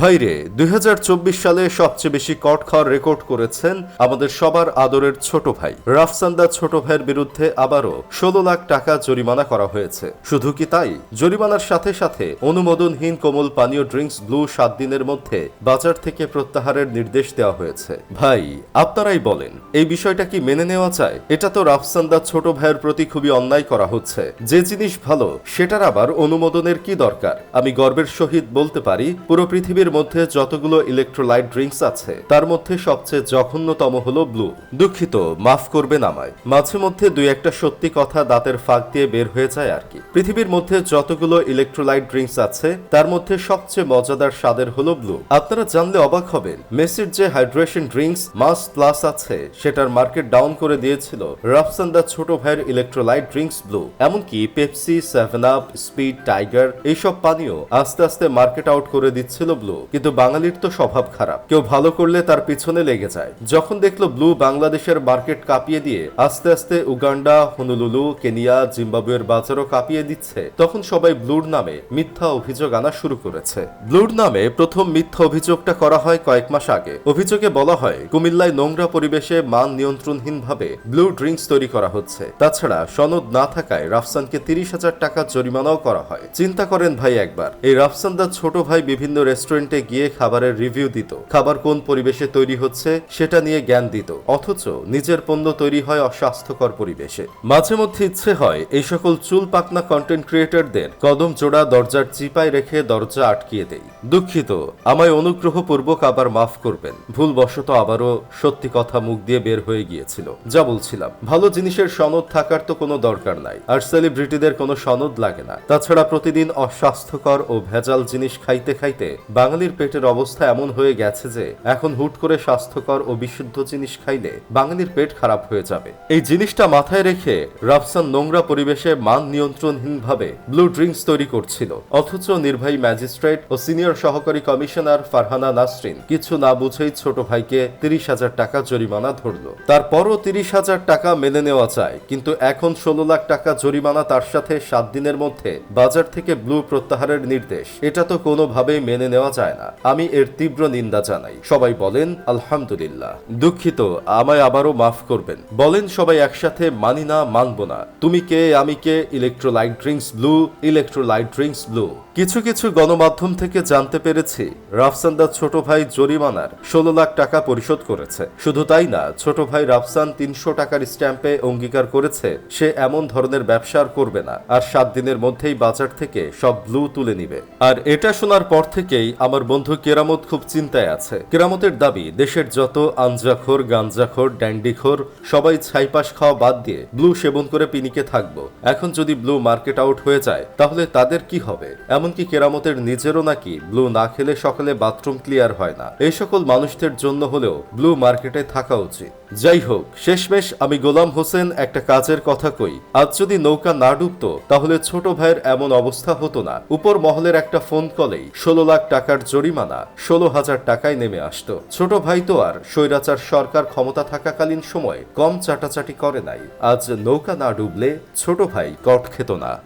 ভাইরে, দুই হাজার চব্বিশ সালে সবচেয়ে বেশি কট খাওয়ার রেকর্ড করেছেন আমাদের সবার আদরের ছোট ভাই। রাফসান্দা ছোট ভাইয়ের বিরুদ্ধে আবারও ষোলো লাখ টাকা জরিমানা করা হয়েছে। শুধু কি তাই? জরিমানার সাথে সাথে অনুমোদনহীন কোমল পানীয় ড্রিঙ্কস ব্লু সাত দিনের মধ্যে বাজার থেকে প্রত্যাহারের নির্দেশ দেওয়া হয়েছে। ভাই, আপনারাই বলেন, এই বিষয়টা কি মেনে নেওয়া যায়? এটা তো রাফসান্দা ছোট ভাইয়ের প্রতি খুবই অন্যায় করা হচ্ছে। যে জিনিস ভালো, সেটার আবার অনুমোদনের কি দরকার? আমি গর্বের সহিত বলতে পারি, পুরো পৃথিবীর মধ্যে যতগুলো ইলেকট্রোলাইট ড্রিঙ্কস আছে, তার মধ্যে সবচেয়ে জঘন্যতম হলো ব্লু দুঃখিত, মাফ করবেন আমায়। মাঝে মধ্যে দুই একটা সত্যি কথা দাঁতের ফাঁক দিয়ে বের হয়ে যায় আর কি। পৃথিবীর মধ্যে যতগুলো ইলেকট্রোলাইট ড্রিঙ্কস আছে, তার মধ্যে সবচেয়ে মজাদার স্বাদের হলো ব্লু আপনারা জানলে অবাক হবেন, মেসির যে হাইড্রেশন ড্রিঙ্কস মাস প্লাস আছে, সেটার মার্কেট ডাউন করে দিয়েছিল রাফসান্দা ছোট ভাইয়ের ইলেকট্রোলাইট ড্রিঙ্কস ব্লু এমনকি Pepsi seven up speed tiger এইসব পানীয় আস্তে আস্তে মার্কেট আউট করে দিচ্ছিল ব্লু কিন্তু বাঙালির তো স্বভাব খারাপ। কেউ ভালো করলে তার পিছনে লেগে যায়। যখন দেখল ব্লু বাংলাদেশের মার্কেট কাঁপিয়ে দিয়ে আস্তে আস্তে উগান্ডা, হনুলুলু, কেনিয়া, জিম্বাবুয়ের বাজারও কাঁপিয়ে দিচ্ছে, তখন সবাই ব্লুর নামে মিথ্যা অভিযোগ আনা শুরু করেছে। ব্লুর নামে প্রথম মিথ্যা অভিযোগটা করা হয় কয়েক মাস আগে। অভিযোগে বলা হয়, কুমিল্লায় নোংরা পরিবেশে মান নিয়ন্ত্রণহীনভাবে ব্লু ড্রিঙ্কস তৈরি করা হচ্ছে। তাছাড়া সনদ না থাকায় রাফসানকে তিরিশ হাজার টাকা জরিমানাও করা হয়। চিন্তা করেন ভাই একবার, এই রাফসান রাফসানদার ছোট ভাই বিভিন্ন রেস্টুরেন্টে গিয়ে খাবারের রিভিউ দিত। খাবার কোন পরিবেশে তৈরি হচ্ছে, সেটা নিয়ে জ্ঞান দিত। অথচ নিজের পণ্য তৈরি হয় অস্বাস্থ্যকর পরিবেশে। মাঝে মধ্যে ইচ্ছে হয় এই সকল চুল পাকনা কন্টেন্ট ক্রিয়েটরদের কদম জোড়া দরজার চিপায় রেখে দরজা আটকিয়ে দেই। দুঃখিত, আমায় অনুগ্রহপূর্বক আবার মাফ করবেন। ভুলবশত আবারও সত্যি কথা মুখ দিয়ে বের হয়ে গিয়েছিল। যা বলছিলাম, ভালো জিনিসের সনদ থাকার তো কোনো দরকার নাই, আর সেলিব্রিটিদের কোনো সনদ লাগে না। তাছাড়া প্রতিদিন অস্বাস্থ্যকর ও ভেজাল জিনিস খাইতে খাইতে বাঙালির পেটের অবস্থা এমন হয়ে গেছে যে এখন হুট করে স্বাস্থ্যকর ও বিশুদ্ধ জিনিস খাইলে বাঙালির পেট খারাপ হয়ে যাবে। এই জিনিসটা মাথায় রেখে রাফসান নোংরা পরিবেশে মান নিয়ন্ত্রণহীনভাবে ব্লু ড্রিঙ্কস তৈরি করছিল। অথচ নির্বাহী ম্যাজিস্ট্রেট ও সিনিয়র সহকারী কমিশনার ফারহানা নাসরিন কিছু না বুঝেই ছোট ভাইকে তিরিশ হাজার টাকা জরিমানা ধরল। তারপরও তিরিশ হাজার টাকা মেনে নেওয়া যায়, কিন্তু এখন ষোলো লাখ টাকা জরিমানা তার সাথে সাত দিনের মধ্যে বাজার থেকে ব্লু প্রত্যাহারের নির্দেশ। এটা তো কোনোভাবেই মেনে নেওয়া যায় না। আমি এর তীব্র নিন্দা জানাই। সবাই বলেন, আলহামদুলিল্লাহ। দুঃখিত, আমায় আবারও মাফ করবেন। বলেন, সবাই একসাথে মানি না, মানব না। তুমি কে, আমি কে? Electrolyte drinks blue, electrolyte drinks blue. কিছু কিছু গণমাধ্যম থেকে জানতে পেরেছি রাফসান্দার ছোট ভাই জরিমানার ষোলো লাখ টাকা পরিশোধ করেছে। শুধু তাই না, ছোট ভাই রাফসান তিনশো টাকার স্ট্যাম্পে অঙ্গীকার করেছে, সে এমন ধরনের ব্যবসা আর করবে না। আর সাত দিনের মধ্যেই বাজার থেকে সব ব্লু তুলে নিবে। আর এটা শোনার পর থেকেই আমার বন্ধু কেরামত খুব চিন্তায় আছে। কেরামতের দাবি, দেশের যত আঞ্জাখোর গাঞ্জাখোর ড্যান্ডিখোর, সবাই ছাইপাস খাওয়া বাদ দিয়ে ব্লু সেবন করে পিনিকে থাকব। এখন যদি ব্লু মার্কেট আউট হয়ে যায়, তাহলে তাদের কি হবে? এমনকি কেরামতের নিজেরও নাকি ব্লু না খেলে সকালে বাথরুম ক্লিয়ার হয় না। এই সকল মানুষদের জন্য হলেও ব্লু মার্কেটে থাকা উচিত। যাই হোক, শেষমেশ আমি গোলাম হোসেন একটা কাজের কথা কই। আজ যদি নৌকা না ডুবতো, তাহলে ছোট ভাইয়ের এমন অবস্থা হতো না। উপর মহলের একটা ফোন কলেই ষোলো লাখ টাকার জরিমানা, ষোলো হাজার টাকায় নেমে আসত। ছোট ভাই তো আর স্বৈরাচার সরকার ক্ষমতা থাকাকালীন সময় কম চাটাচাটি করে নাই। আজ নৌকা না ডুবলে ছোট ভাই কট খেত না।